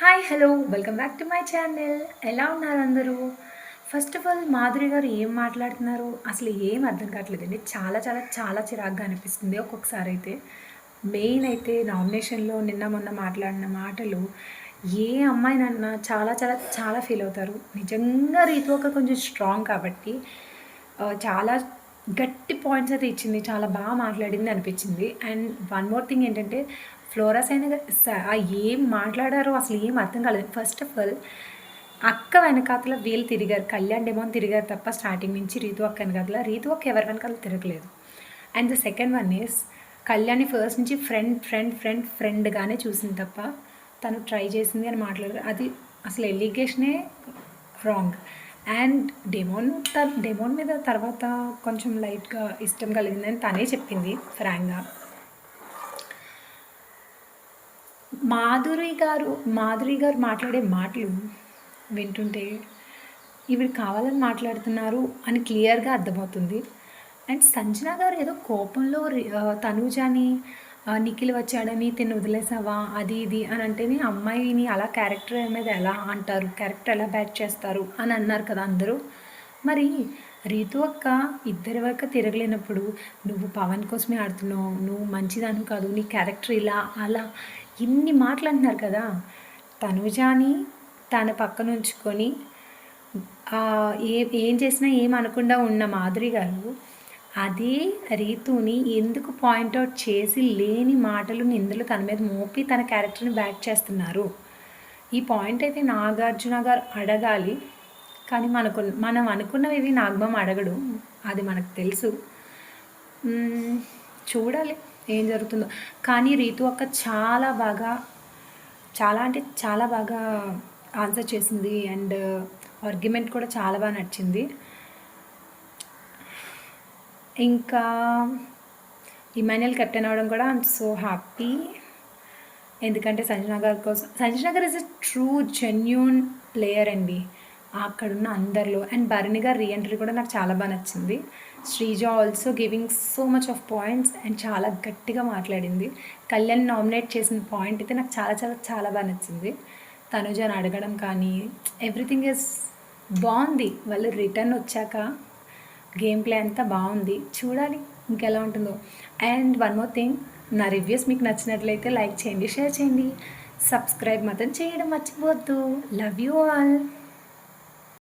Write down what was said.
Hi hello welcome back to my channel ఎలా ఉన్నారు అందరూ? ఫస్ట్ ఆఫ్ ఆల్ మాధురి గారు ఏం మాట్లాడుతున్నారు? అసలు ఏం అర్థం కావట్లేదండి. చాలా చాలా చాలా చిరాగ్గా అనిపిస్తుంది ఒక్కొక్కసారి అయితే. మెయిన్ అయితే నామినేషన్లో నిన్న మొన్న మాట్లాడిన మాటలు ఏ అమ్మాయినన్నా చాలా చాలా చాలా ఫీల్ అవుతారు. నిజంగా రీతు ఒక కొంచెం స్ట్రాంగ్ కాబట్టి చాలా గట్టి పాయింట్స్ అయితే ఇచ్చింది. చాలా బాగా మాట్లాడింది అనిపించింది. అండ్ వన్ మోర్ థింగ్ ఏంటంటే ఫ్లోరస్ అయిన ఏం మాట్లాడారో అసలు ఏం అర్థం కాలేదు. ఫస్ట్ ఆఫ్ ఆల్ అక్క వెనకాతల వీళ్ళు తిరిగారు. కళ్యాణ్ డెమోన్ తిరిగారు తప్ప స్టార్టింగ్ నుంచి రీతు అక్క వెనకాతల రీతు అక్క ఎవరి వెనకాల తిరగలేదు. And the second one is కళ్యాణ్ని ఫస్ట్ నుంచి ఫ్రెండ్ ఫ్రెండ్ ఫ్రెండ్ ఫ్రెండ్గానే చూసింది తప్ప తను ట్రై చేసింది అని మాట్లాడారు అది అసలు ఎలిగేషనే wrong and demon the demon మీద తర్వాత కొంచెం లైట్గా ఇష్టం కలిగిందని తనే చెప్పింది ఫ్రాంక్గా మాధురి గారు మాధురి గారు మాట్లాడే మాటలు వింటుంటే ఇవి కావాలని మాట్లాడుతున్నారు అని క్లియర్గా అర్థమవుతుంది. అండ్ సంజన గారు ఏదో కోపంలో రి- నిఖిల్ వచ్చాడని తిన్ను వదిలేసావా? అది ఇది అని అంటేనే అమ్మాయిని అలా క్యారెక్టర్ మీద ఎలా అంటారు? క్యారెక్టర్ ఎలా బ్యాట్ చేస్తారు? అని అన్నారు కదా అందరూ. మరి రీతు అక్క ఇద్దరి వరకు తిరగలేనప్పుడు నువ్వు పవన్ కోసమే ఆడుతున్నావు నువ్వు మంచిదాను కాదు నీ క్యారెక్టర్ ఇలా అలా ఇన్ని మాటలు అంటున్నారు కదా. తనుజాని తన పక్కన ఉంచుకొని ఏ ఏం చేసినా ఏం అనకుండా ఉన్న మాధురి గారు అదే రీతుని ఎందుకు పాయింట్అవుట్ చేసి లేని మాటలు నిందలు తన మీద మోపి తన క్యారెక్టర్ని బ్యాక్ చేస్తున్నారు. ఈ పాయింట్ అయితే నాగార్జున గారు అడగాలి. కానీ మనకు మనం అనుకున్నవి నాగమం అడగడు. అది మనకు తెలుసు. చూడాలి. ఏం జరుగుతుందో. కానీ రీతు అక్క చాలా బాగా చాలా అంటే చాలా బాగా ఆన్సర్ చేసింది. అండ్ ఆర్గ్యుమెంట్ కూడా చాలా బాగా నచ్చింది. ఇంకా ఇమాన్యుయల్ కెప్టెన్ అవ్వడం కూడా ఐమ్ సో హ్యాపీ. ఎందుకంటే సంజన గారి కోసం సంజన గారు is a true genuine player అండి. అక్కడున్న అందరిలో. అండ్ భరణి గారి రీఎంట్రీ కూడా నాకు చాలా బాగా నచ్చింది. Sreeja also giving so much of points and చాలా గట్టిగా మాట్లాడింది. కళ్యాణ్ నామినేట్ చేసిన పాయింట్ అయితే నాకు చాలా చాలా చాలా బాగా నచ్చింది. తనుజని అడగడం కానీ ఎవ్రీథింగ్ ఇస్ బాగుంది. వాళ్ళు రిటర్న్ వచ్చాక గేమ్ ప్లే అంతా బాగుంది. చూడాలి ఇంకెలా ఉంటుందో. అండ్ వన్ మోర్ థింగ్ నా రివ్యూస్ మీకు నచ్చినట్లయితే లైక్ చేయండి షేర్ చేయండి. సబ్స్క్రైబ్ మాత్రం చేయడం మర్చిపోవద్దు. Love you all